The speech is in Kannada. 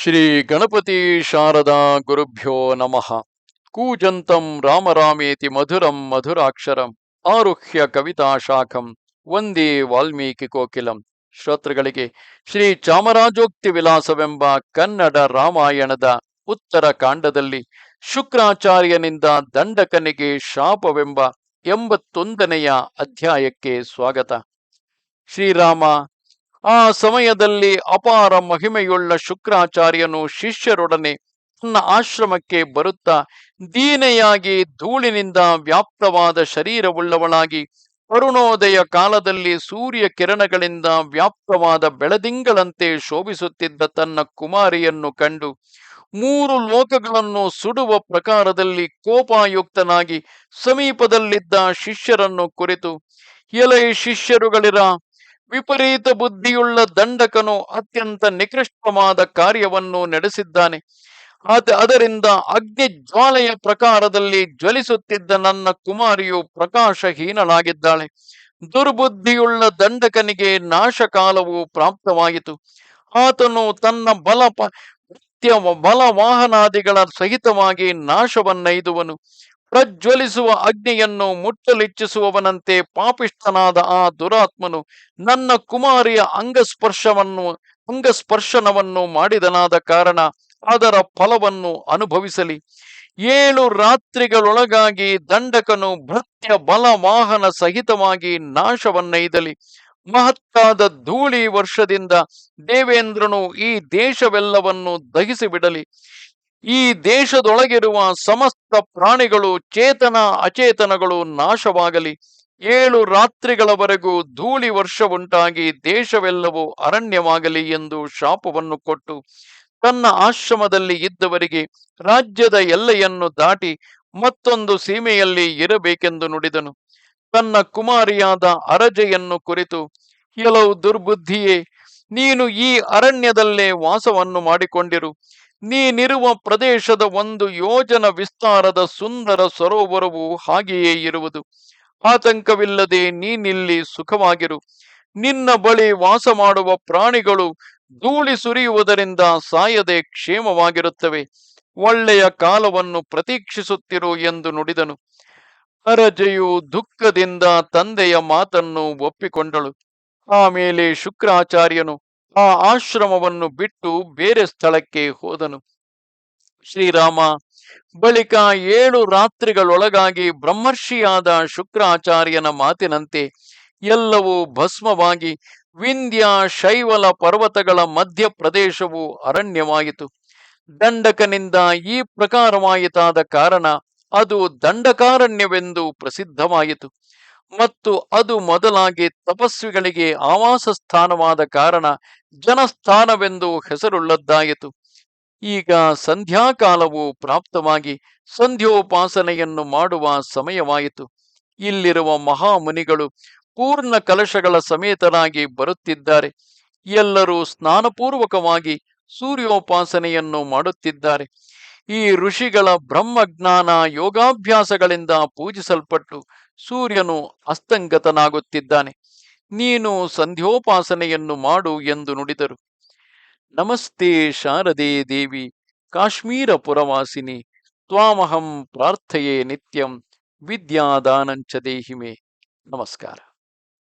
ಶ್ರೀ ಗಣಪತಿ ಶಾರದಾ ಗುರುಭ್ಯೋ ನಮಃ. ಕೂಜಂತಂ ರಾಮರಾಮೇತಿ ಮಧುರಂ ಮಧುರಾಕ್ಷರಂ ಆರುಹ್ಯ ಕವಿತಾ ಶಾಖಂ ವಂದೇ ವಾಲ್ಮೀಕಿ ಕೋಕಿಲಂ. ಶ್ರೋತೃಗಳಿಗೆ ಶ್ರೀ ಚಾಮರಾಜೋಕ್ತಿ ವಿಲಾಸವೆಂಬ ಕನ್ನಡ ರಾಮಾಯಣದ ಉತ್ತರ ಕಾಂಡದಲ್ಲಿ ಶುಕ್ರಾಚಾರ್ಯನಿಂದ ದಂಡಕನಿಗೆ ಶಾಪವೆಂಬ ಎಂಬತ್ತೊಂದನೆಯ ಅಧ್ಯಾಯಕ್ಕೆ ಸ್ವಾಗತ. ಶ್ರೀರಾಮ ಆ ಸಮಯದಲ್ಲಿ ಅಪಾರ ಮಹಿಮೆಯುಳ್ಳ ಶುಕ್ರಾಚಾರ್ಯನು ಶಿಷ್ಯರೊಡನೆ ತನ್ನ ಆಶ್ರಮಕ್ಕೆ ಬರುತ್ತಾ ದೀನೆಯಾಗಿ ಧೂಳಿನಿಂದ ವ್ಯಾಪ್ತವಾದ ಶರೀರವುಳ್ಳವಳಾಗಿ ಅರುಣೋದಯ ಕಾಲದಲ್ಲಿ ಸೂರ್ಯ ಕಿರಣಗಳಿಂದ ವ್ಯಾಪ್ತವಾದ ಬೆಳದಿಂಗಳಂತೆ ಶೋಭಿಸುತ್ತಿದ್ದ ತನ್ನ ಕುಮಾರಿಯನ್ನು ಕಂಡು ಮೂರು ಲೋಕಗಳನ್ನು ಸುಡುವ ಪ್ರಕಾರದಲ್ಲಿ ಕೋಪಾಯುಕ್ತನಾಗಿ ಸಮೀಪದಲ್ಲಿದ್ದ ಶಿಷ್ಯರನ್ನು ಕುರಿತು, ಎಲೈ ಶಿಷ್ಯರುಗಳಿರ ವಿಪರೀತ ಬುದ್ಧಿಯುಳ್ಳ ದಂಡಕನು ಅತ್ಯಂತ ನಿಕೃಷ್ಟವಾದ ಕಾರ್ಯವನ್ನು ನಡೆಸಿದ್ದಾನೆ. ಆತ ಅದರಿಂದ ಅಗ್ನಿ ಜ್ವಾಲೆಯ ಪ್ರಕಾರದಲ್ಲಿ ಜ್ವಲಿಸುತ್ತಿದ್ದ ನನ್ನ ಕುಮಾರಿಯು ಪ್ರಕಾಶಹೀನಳಾಗಿದ್ದಾಳೆ. ದುರ್ಬುದ್ಧಿಯುಳ್ಳ ದಂಡಕನಿಗೆ ನಾಶಕಾಲವು ಪ್ರಾಪ್ತವಾಯಿತು. ಆತನು ತನ್ನ ಬಲ ಪ- ನಿತ್ಯ ಬಲ ವಾಹನಾದಿಗಳ ಸಹಿತವಾಗಿ ನಾಶವನ್ನೈದುವನು. ಪ್ರಜ್ವಲಿಸುವ ಅಗ್ನಿಯನ್ನು ಮುಟ್ಟಲಿಚ್ಛಿಸುವವನಂತೆ ಪಾಪಿಷ್ಠನಾದ ಆ ದುರಾತ್ಮನು ನನ್ನ ಕುಮಾರಿಯ ಅಂಗಸ್ಪರ್ಶವನ್ನು, ಅಂಗಸ್ಪರ್ಶನವನ್ನು ಮಾಡಿದನಾದ ಕಾರಣ ಅದರ ಫಲವನ್ನು ಅನುಭವಿಸಲಿ. ಏಳು ರಾತ್ರಿಗಳೊಳಗಾಗಿ ದಂಡಕನು ಭೃತ್ಯ ಬಲ ವಾಹನ ಸಹಿತವಾಗಿ ನಾಶವನ್ನೈದಲಿ. ಮಹತ್ತಾದ ಧೂಳಿ ವರ್ಷದಿಂದ ದೇವೇಂದ್ರನು ಈ ದೇಶವೆಲ್ಲವನ್ನು ದಹಿಸಿಬಿಡಲಿ. ಈ ದೇಶದೊಳಗಿರುವ ಸಮಸ್ತ ಪ್ರಾಣಿಗಳು ಚೇತನ, ಅಚೇತನಗಳು ನಾಶವಾಗಲಿ. ಏಳು ರಾತ್ರಿಗಳವರೆಗೂ ಧೂಳಿ ವರ್ಷವುಂಟಾಗಿ ದೇಶವೆಲ್ಲವೂ ಅರಣ್ಯವಾಗಲಿ ಎಂದು ಶಾಪವನ್ನು ಕೊಟ್ಟು ತನ್ನ ಆಶ್ರಮದಲ್ಲಿ ಇದ್ದವರಿಗೆ ರಾಜ್ಯದ ಎಲ್ಲೆಯನ್ನು ದಾಟಿ ಮತ್ತೊಂದು ಸೀಮೆಯಲ್ಲಿ ಇರಬೇಕೆಂದು ನುಡಿದನು. ತನ್ನ ಕುಮಾರಿಯಾದ ಅರಜೆಯನ್ನು ಕುರಿತು, ಕೆಲವು ದುರ್ಬುದ್ಧಿಯೇ, ನೀನು ಈ ಅರಣ್ಯದಲ್ಲೇ ವಾಸವನ್ನು ಮಾಡಿಕೊಂಡಿರು. ನೀನಿರುವ ಪ್ರದೇಶದ ಒಂದು ಯೋಜನ ವಿಸ್ತಾರದ ಸುಂದರ ಸರೋವರವು ಹಾಗೆಯೇ ಇರುವುದು. ಆತಂಕವಿಲ್ಲದೆ ನೀನಿಲ್ಲಿ ಸುಖವಾಗಿರು. ನಿನ್ನ ಬಳಿ ವಾಸ ಮಾಡುವ ಪ್ರಾಣಿಗಳು ಧೂಳಿ ಸುರಿಯುವುದರಿಂದ ಸಾಯದೆ ಕ್ಷೇಮವಾಗಿರುತ್ತವೆ. ಒಳ್ಳೆಯ ಕಾಲವನ್ನು ಪ್ರತೀಕ್ಷಿಸುತ್ತಿರು ಎಂದು ನುಡಿದನು. ಅರಜೆಯು ದುಃಖದಿಂದ ತಂದೆಯ ಮಾತನ್ನು ಒಪ್ಪಿಕೊಂಡಳು. ಆಮೇಲೆ ಶುಕ್ರಾಚಾರ್ಯನು ಆ ಆಶ್ರಮವನ್ನು ಬಿಟ್ಟು ಬೇರೆ ಸ್ಥಳಕ್ಕೆ ಹೋದನು. ಶ್ರೀರಾಮ, ಬಳಿಕ ಏಳು ರಾತ್ರಿಗಳೊಳಗಾಗಿ ಬ್ರಹ್ಮರ್ಷಿಯಾದ ಶುಕ್ರಾಚಾರ್ಯನ ಮಾತಿನಂತೆ ಎಲ್ಲವೂ ಭಸ್ಮವಾಗಿ ವಿಂಧ್ಯ ಶೈವಲ ಪರ್ವತಗಳ ಮಧ್ಯ ಪ್ರದೇಶವು ಅರಣ್ಯವಾಯಿತು. ದಂಡಕನಿಂದ ಈ ಪ್ರಕಾರವಾಯಿತಾದ ಕಾರಣ ಅದು ದಂಡಕಾರಣ್ಯವೆಂದು ಪ್ರಸಿದ್ಧವಾಯಿತು. ಮತ್ತು ಅದು ಮೊದಲಾಗಿ ತಪಸ್ವಿಗಳಿಗೆ ಆವಾಸ ಸ್ಥಾನವಾದ ಕಾರಣ ಜನಸ್ಥಾನವೆಂದು ಹೆಸರುಳ್ಳದ್ದಾಯಿತು. ಈಗ ಸಂಧ್ಯಾಕಾಲವು ಪ್ರಾಪ್ತವಾಗಿ ಸಂಧ್ಯೋಪಾಸನೆಯನ್ನು ಮಾಡುವ ಸಮಯವಾಯಿತು. ಇಲ್ಲಿರುವ ಮಹಾಮುನಿಗಳು ಪೂರ್ಣ ಕಲಶಗಳ ಸಮೇತರಾಗಿ ಬರುತ್ತಿದ್ದಾರೆ. ಎಲ್ಲರೂ ಸ್ನಾನಪೂರ್ವಕವಾಗಿ ಸೂರ್ಯೋಪಾಸನೆಯನ್ನು ಮಾಡುತ್ತಿದ್ದಾರೆ. ಈ ಋಷಿಗಳ ಬ್ರಹ್ಮಜ್ಞಾನ ಯೋಗಾಭ್ಯಾಸಗಳಿಂದ ಪೂಜಿಸಲ್ಪಟ್ಟು ಸೂರ್ಯನು ಅಸ್ತಂಗತನಾಗುತ್ತಿದ್ದಾನೆ. ನೀನು ಸಂಧ್ಯೋಪಾಸನೆಯನ್ನು ಮಾಡು ಎಂದು ನುಡಿದರು. ನಮಸ್ತೆ ಶಾರದೆ ದೇವಿ ಕಾಶ್ಮೀರ ಪುರವಾಸಿನಿ ತ್ವಾಮಹಂ ಪ್ರಾರ್ಥೆಯೇ ನಿತ್ಯಂ ವಿದ್ಯಾದಾನಂಚ ದೇಹಿಮೆ. ನಮಸ್ಕಾರ.